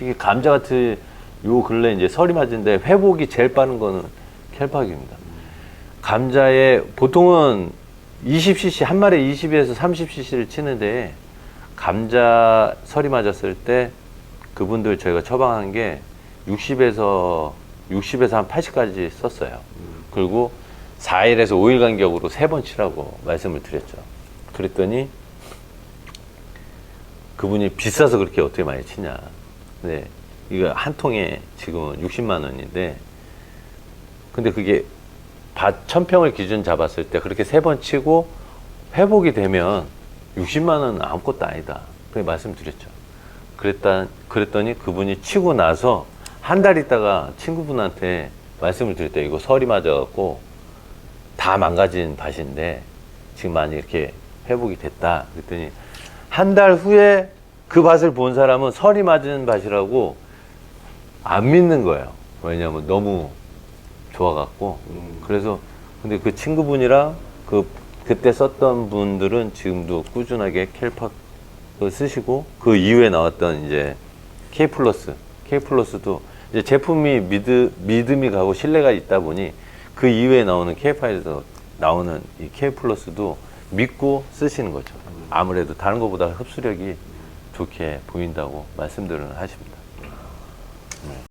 특히 감자 같은 요 근래 이제 설이 맞은데 회복이 제일 빠른 거는 켈팍입니다. 감자에 보통은 20cc 한 마리에 20에서 30cc를 치는데 감자 설이 맞았을 때 그분들 저희가 처방한 게 60에서 60에서 한 80까지 썼어요. 그리고 4일에서 5일 간격으로 세 번 치라고 말씀을 드렸죠. 그랬더니 그분이 비싸서 그렇게 어떻게 많이 치냐. 네. 이거 한 통에 지금은 60만 원인데 근데 그게 밭 천평을 기준 잡았을 때 그렇게 세 번 치고 회복이 되면 60만 원은 아무것도 아니다. 그렇게 말씀드렸죠. 그랬다, 그랬더니 그분이 치고 나서 한 달 있다가 친구분한테 말씀을 드렸대요. 이거 설이 맞아갖고 다 망가진 밭인데 지금 많이 이렇게 회복이 됐다. 그랬더니 한 달 후에 그 밭을 본 사람은 설이 맞은 밭이라고 안 믿는 거예요. 왜냐하면 너무 좋아갖고. 그래서 근데 그 친구분이랑 그 그때 썼던 분들은 지금도 꾸준하게 켈팍을 쓰시고 그 이후에 나왔던 이제 K 플러스, K 플러스도 이제 제품이 믿음, 믿음이 가고 신뢰가 있다 보니 그 이후에 나오는 K5에서 나오는 이 K 플러스도 믿고 쓰시는 거죠. 아무래도 다른 것보다 흡수력이 좋게 보인다고 말씀들을 하십니다.